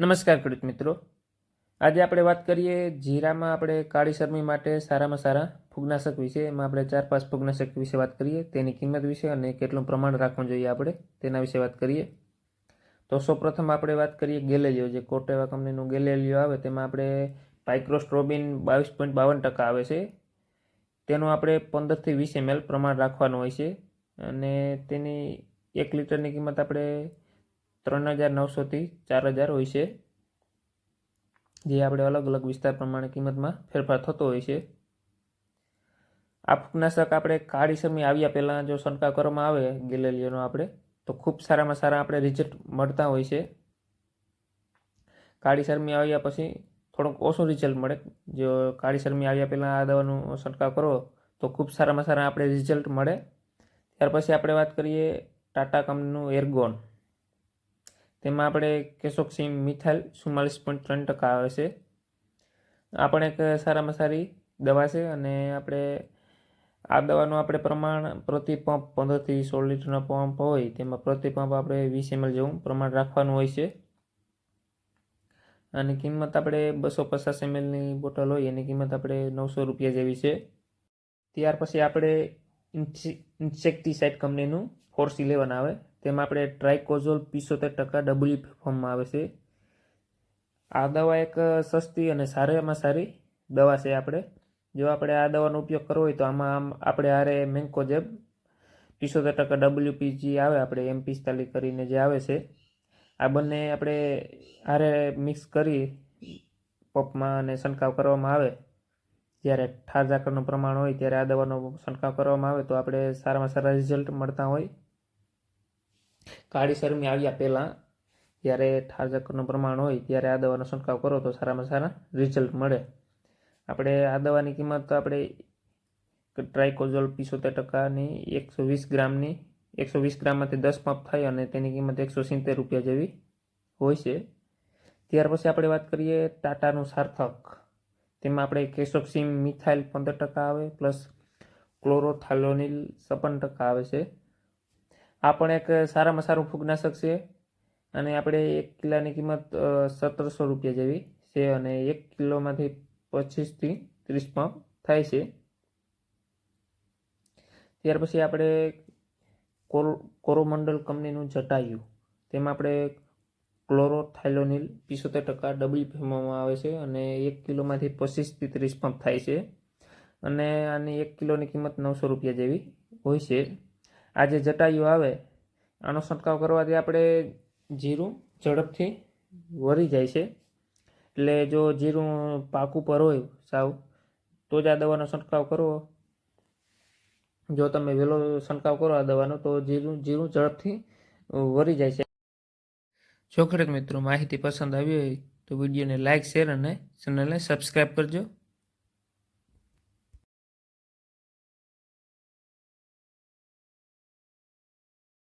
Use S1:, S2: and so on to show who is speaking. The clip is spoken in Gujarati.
S1: નમસ્કાર ખેડૂત મિત્રો. આજે આપણે વાત કરીએ જીરામાં આપણે કાળી શરમી માટે સારામાં સારા ફૂગનાશક વિશે. એમાં આપણે ચાર પાંચ ફૂગનાશક વિશે વાત કરીએ, તેની કિંમત વિશે અને કેટલું પ્રમાણ રાખવું જોઈએ આપણે તેના વિશે વાત કરીએ. તો સૌપ્રથમ આપણે વાત કરીએ ગેલેલિયો. જે કોટેવા કંપનીનું ગેલેલિયો આવે, તેમાં આપણે પાઇક્રોસ્ટ્રોબિન બાવીસ પોઈન્ટ બાવન ટકા આવે છે. તેનું આપણે પંદરથી વીસ એમએલ પ્રમાણ રાખવાનું હોય છે. અને તેની એક લીટરની કિંમત આપણે ત્રણ હજાર નવસોથી ચાર હજાર હોય છે. જે આપણે અલગ અલગ વિસ્તાર પ્રમાણે કિંમતમાં ફેરફાર થતો હોય છે. આ ફૂગનાશક આપણે કાળી સમય આવ્યા પહેલાં જો છંટકાવ કરવામાં આવે, ગેલેલિયોનો આપણે, તો ખૂબ સારામાં સારા આપણે રિઝલ્ટ મળતા હોય છે. કાળી શરમી આવ્યા પછી થોડુંક ઓછું રિઝલ્ટ મળે. જો કાળી શરમી આવ્યા પહેલાં આ દવાનું છંટકાવ કરો, તો ખૂબ સારામાં સારા આપણે રિઝલ્ટ મળે. ત્યાર પછી આપણે વાત કરીએ ટાટા કંપનીનું એર્ગોન તેમાં આપણે કેસોક્સિમ મિથાઇલ ચુમ્માલીસ પોઈન્ટ ત્રણ ટકા આવે છે. આ પણ એક સારામાં સારી દવા છે અને આપણે આ દવાનું આપણે પ્રમાણ પ્રતિ પંપ પંદરથી સોળ લીટરનો પંપ હોય તેમાં પ્રતિ પંપ આપણે વીસ એમએલ જેવું પ્રમાણ રાખવાનું હોય છે. અને કિંમત આપણે બસો પચાસ એમએલની બોટલ હોય એની કિંમત આપણે નવસો રૂપિયા જેવી છે. ત્યાર પછી આપણે ઇન્સેક્ટિસાઇડ કંપનીનું ફોર્સ ઇલેવન આવે. તેમાં આપણે ટ્રાઇકોઝોલ પિસોતેર ટકા ડબલ્યુ ફોર્મમાં આવે છે. આ દવા એક સસ્તી અને સારામાં સારી દવા છે આપણે. જો આપણે આ દવાનો ઉપયોગ કરવો હોય તો આમાં આમ આપણે આરે મેન્કોજેબ પિસોતેર ટકા ડબલ્યુ પીજી આવે, આપણે એમ પિસ્તાલીસ કરીને જે આવે છે. આ બંને આપણે આરે મિક્સ કરી પપમાં અને છંટકાવ કરવામાં આવે. જ્યારે ઠાર ઝાકળનું પ્રમાણ હોય ત્યારે આ દવાનો છંટકાવ કરવામાં આવે તો આપણે સારામાં સારા રિઝલ્ટ મળતા હોય. કાળી શરમી આવ્યા પહેલાં. જ્યારે ઠારજકરનું પ્રમાણ હોય, ત્યારે આ દવાનો છંટકાવ કરો તો સારામાં સારા રિઝલ્ટ મળે. આપણે આ દવાની કિંમત તો આપણે ટ્રાઇકોઝોલ પિસોતેર ટકાની એકસો વીસ ગ્રામની, એકસો વીસ ગ્રામમાંથી દસ પંપ થાય અને તેની કિંમત એકસો સિત્તેર રૂપિયા જેવી હોય છે. ત્યાર પછી આપણે વાત કરીએ ટાટાનું સાર્થક. તેમાં આપણે કેસોક્સિમ મિથાઇલ પંદર ટકા આવે, પ્લસ ક્લોરોથાલોનિલ છપ્પન ટકા આવે છે. આ પણ એક સારામાં સારું ફૂગનાશક છે. અને આપણે એક કિલ્લાની કિંમત સત્તરસો રૂપિયા જેવી છે અને એક કિલોમાંથી પચીસથી ત્રીસ પંપ થાય છે. ત્યાર પછી આપણે કોરો કોરોમંડલ કંપનીનું જટાયું, તેમાં આપણે ક્લોરોથાઇલોનિલ પિસોતેર ટકા ડબલ ફેમવામાં આવે છે અને એક કિલોમાંથી પચીસથી ત્રીસ પંપ થાય છે. અને આની એક કિલોની કિંમત નવસો રૂપિયા જેવી હોય છે. આ જે જટાયુ આવે, આનો છંટકાવ કરવાથી આપણે જીરું ઝડપથી વળી જાય છે. એટલે જો જીરું પાક ઉપર હોય સાવ, તો જ આ દવાનો છંટકાવ કરવો. જો તમે વહેલો છંટકાવ કરો આ દવાનો, તો જીરું જીરું ઝડપથી વળી જાય છે. જો મિત્રો માહિતી પસંદ આવી હોય તો વિડીયોને લાઇક શેર અને ચેનલને સબસ્ક્રાઈબ કરજો.